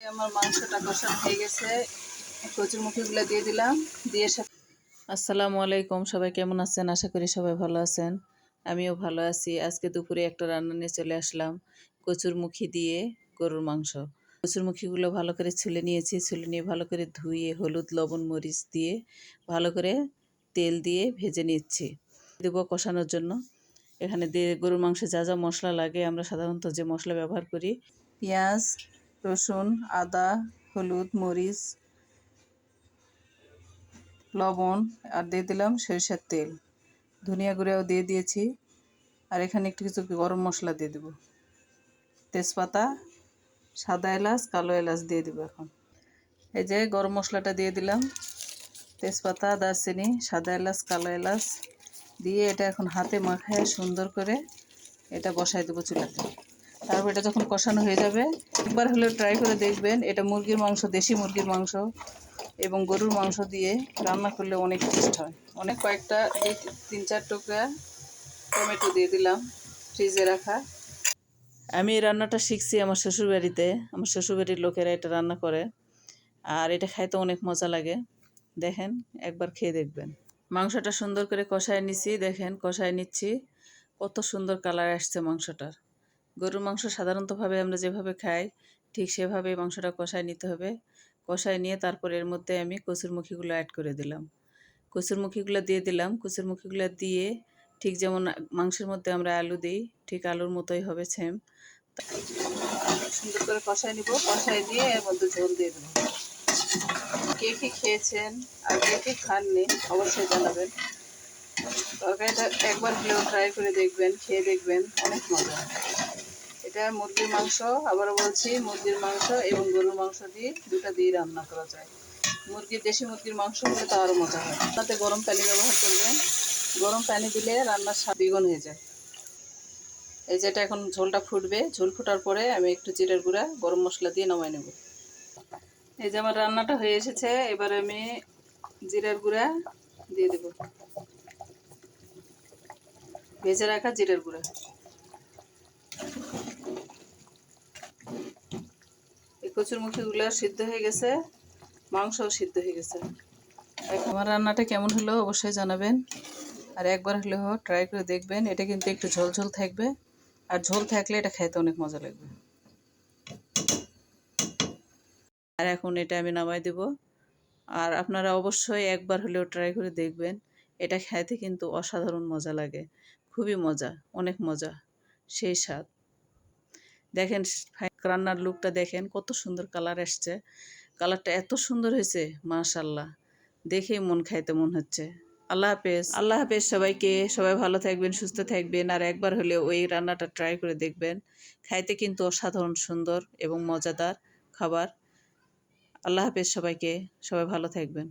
আমার মাংসটা কষানো হয়ে গেছে। কচুর মুখিগুলো দিয়ে দিলাম দিয়ে আসসালামু আলাইকুম সবাই কেমন আছেন? আশা করি সবাই ভালো আছেন। আমিও ভালো আছি। আজকে দুপুরে একটা রান্না নিয়ে চলে আসলাম কচুর মুখি দিয়ে গরুর মাংস। কচুর মুখিগুলো ভালো করে ছুলে নিয়েছি। ছুলে নিয়ে ভালো করে ধুয়ে হলুদ লবণ মরিচ দিয়ে ভালো করে তেল দিয়ে ভেজে নিচ্ছি। দেবো কষানোর জন্য। এখানে দিয়ে গরুর মাংসে যা যা মশলা লাগে আমরা সাধারণত যে মশলা ব্যবহার করি পেঁয়াজ রসুন, আদা, হলুদ, মরিচ, লবণ আর দিয়ে দিলাম সরিষার তেল। ধনিয়া গুঁড়াও দিয়ে দিয়েছি। আর এখানে একটু কিছু গরম মশলা দিয়ে দেবো। তেজপাতা, সাদা এলাচ, কালো এলাচ দিয়ে দেবো এখন। এই যে গরম মশলাটা দিয়ে দিলাম। তেজপাতা, দারচিনি, সাদা এলাচ, কালো এলাচ দিয়ে এটা এখন হাতে মাখায় সুন্দর করে এটা বসাই দেবো চুলাতে। তারপর এটা যখন কষানো হয়ে যাবে, একবার হলেও ট্রাই করে দেখবেন, এটা মুরগির মাংস, দেশি মুরগির মাংস এবং গরুর মাংস দিয়ে রান্না করলে অনেক টেস্ট হয়। অনেক কয়েকটা, এই তিন চার টুকরা টমেটো দিয়ে দিলাম, ফ্রিজে রাখা। আমি এই রান্নাটা শিখছি আমার শ্বশুরবাড়িতে। আমার শ্বশুরবাড়ির লোকেরা এটা রান্না করে আর এটা খাইতে অনেক মজা লাগে। দেখেন, একবার খেয়ে দেখবেন। মাংসটা সুন্দর করে কষায় নিচ্ছি দেখেন, কষায় নিচ্ছি। কত সুন্দর কালার আসছে মাংসটার। গরুর মাংস সাধারণতভাবে আমরা যেভাবে খাই, ঠিক সেভাবেই মাংসটা কষায় নিতে হবে। কষায় নিয়ে তারপর এর মধ্যে আমি কচুর মুখিগুলো অ্যাড করে দিলাম। কচুর মুখিগুলো দিয়ে দিলাম। কচুর মুখিগুলো দিয়ে ঠিক যেমন মাংসের মধ্যে আমরা আলু দিই, ঠিক আলুর মতোই হবে সেম সুন্দর করে কষায় নিব। কষায় দিয়ে এর মধ্যে ঝোল দিয়ে দেবো। কে কি খেয়েছেন আর কে কি খাননি অবশ্যই জানাবেন। তরকারিটা একবার হলেও ট্রাই করে দেখবেন, খেয়ে দেখবেন। অনেক মজা। এটা মুরগির মাংস, আবারও বলছি, মুরগির মাংস এবং গরুর মাংস দিয়ে দুটা দিয়ে রান্না করা যায়। মুরগির, দেশি মুরগির মাংস হলে তো আরও মজা হয়। তাতে গরম পানি ব্যবহার করবেন। গরম পানি দিলে রান্নার স্বাদ দ্বিগুণ হয়ে যায়। এই যেটা এখন ঝোলটা ফুটবে। ঝোল ফুটার পরে আমি একটু জিরের গুঁড়া, গরম মশলা দিয়ে নামাই নেব। এই যে আমার রান্নাটা হয়ে এসেছে। এবার আমি জিরার গুঁড়া দিয়ে দেব। ভেজে রাখা জিরের গুঁড়া। কচুরমুখিগুলো সিদ্ধ হয়ে গেছে, মাংসও সিদ্ধ হয়ে গেছে। আমার রান্নাটা কেমন হলো অবশ্যই জানাবেন। আর একবার হলেও ট্রাই করে দেখবেন, এটা কিন্তু একটু ঝোল ঝোল থাকবে। আর ঝোল থাকলে এটা খাইতে অনেক মজা লাগবে। আর এখন এটা আমি নামাই দেব। আর আপনারা অবশ্যই একবার হলেও ট্রাই করে দেখবেন, এটা খাইতে কিন্তু অসাধারণ মজা লাগে। খুবই মজা, অনেক মজা, সেই স্বাদ। দেখেন রান্নার লুকটা দেখেন, কত সুন্দর কালার এসছে কালারটা এত সুন্দর হয়েছে মাশাল্লাহ দেখেই মন খাইতে মন হচ্ছে। আল্লাহ হাফেজ। আল্লাহ হাফেজ সবাইকে। সবাই ভালো থাকবেন, সুস্থ থাকবেন, আর একবার হলে ওই রান্নাটা ট্রাই করে দেখবেন। খাইতে কিন্তু অসাধারণ সুন্দর এবং মজাদার খাবার। আল্লাহ হাফেজ সবাইকে। সবাই ভালো থাকবেন।